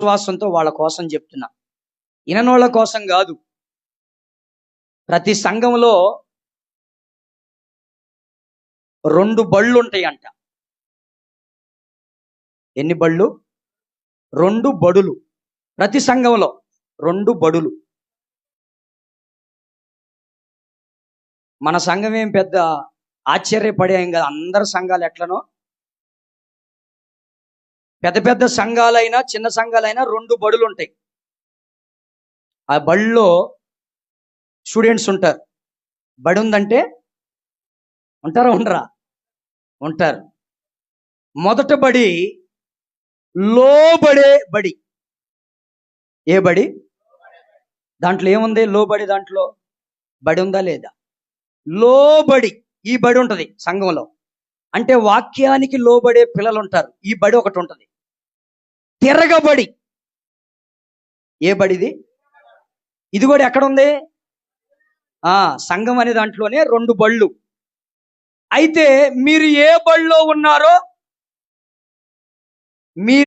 విశ్వాసంతో వాళ్ళ కోసం చెప్తున్నా. ఇననోళ్ళ కోసం కాదు. ప్రతి సంఘంలో రెండు బళ్ళు ఉంటాయంట. ఎన్ని బళ్ళు? రెండు బడులు. ప్రతి సంఘంలో రెండు బడులు. మన సంఘం ఏం పెద్ద ఆశ్చర్యపడేం కదా. అందరు సంఘాలు ఎట్లనో పెద్ద పెద్ద సంఘాలైనా చిన్న సంఘాలైనా రెండు బడులు ఉంటాయి ఆ బడిలో స్టూడెంట్స్ ఉంటారు. బడి ఉందంటే ఉంటారా ఉండరా? ఉంటారు. మొదట బడి లోబడే బడి ఏ బడి? దాంట్లో ఏముంది? లోబడి దాంట్లో బడి ఉందా లేదా లోబడి ఈ బడి ఉంటుంది సంఘంలో. అంటే వాక్యానికి లోబడే పిల్లలు ఉంటారు ఈ బడి ఒకటి ఉంటుంది తిరగబడి. ఏ బడిది? ఇది కూడా ఎక్కడ ఉంది ఆ సంఘం అనే దాంట్లోనే రెండు బళ్ళు. అయితే మీరు ఏ బళ్ళో ఉన్నారో మీ